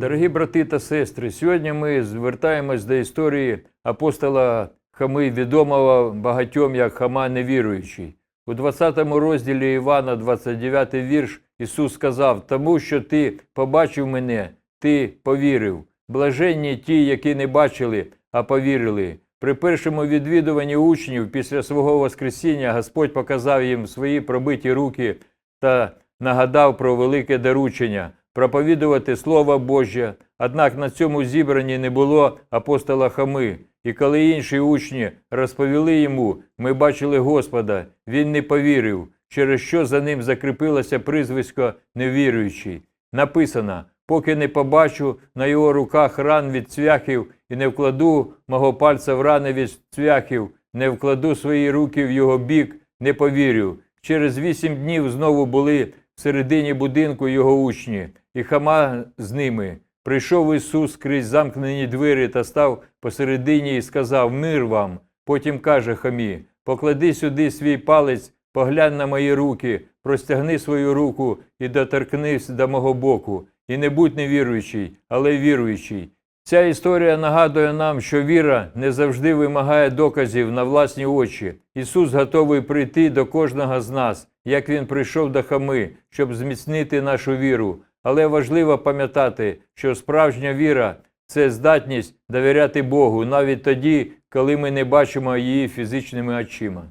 Дорогі брати та сестри, сьогодні ми звертаємось до історії апостола Хами, відомого багатьом як Хама невіруючий. У 20 розділі Івана, 29 вірш, Ісус сказав: Тому що ти побачив мене, ти повірив. Блаженні ті, які не бачили, а повірили. При першому відвідуванні учнів після свого Воскресіння Господь показав їм свої пробиті руки та нагадав про велике доручення проповідувати Слово Боже. Однак на цьому зібранні не було апостола Хами. І коли інші учні розповіли йому, ми бачили Господа, він не повірив, через що за ним закріпилося призвисько невіруючий. Написано: поки не побачу на його руках ран від цвяхів і не вкладу мого пальця в рани від цвяхів, не вкладу свої руки в його бік, не повірю. Через вісім днів знову були всередині будинку його учні, і Хама з ними. Прийшов Ісус крізь замкнені двері та став посередині і сказав Мир вам. Потім каже Хамі: Поклади сюди свій палець, поглянь на мої руки, простягни свою руку і доторкнись до мого боку. І не будь невіруючий, але віруючий. Ця історія нагадує нам, що віра не завжди вимагає доказів на власні очі. Ісус готовий прийти до кожного з нас, як Він прийшов до Хами, щоб зміцнити нашу віру. Але важливо пам'ятати, що справжня віра це здатність довіряти Богу навіть тоді, коли ми не бачимо її фізичними очима.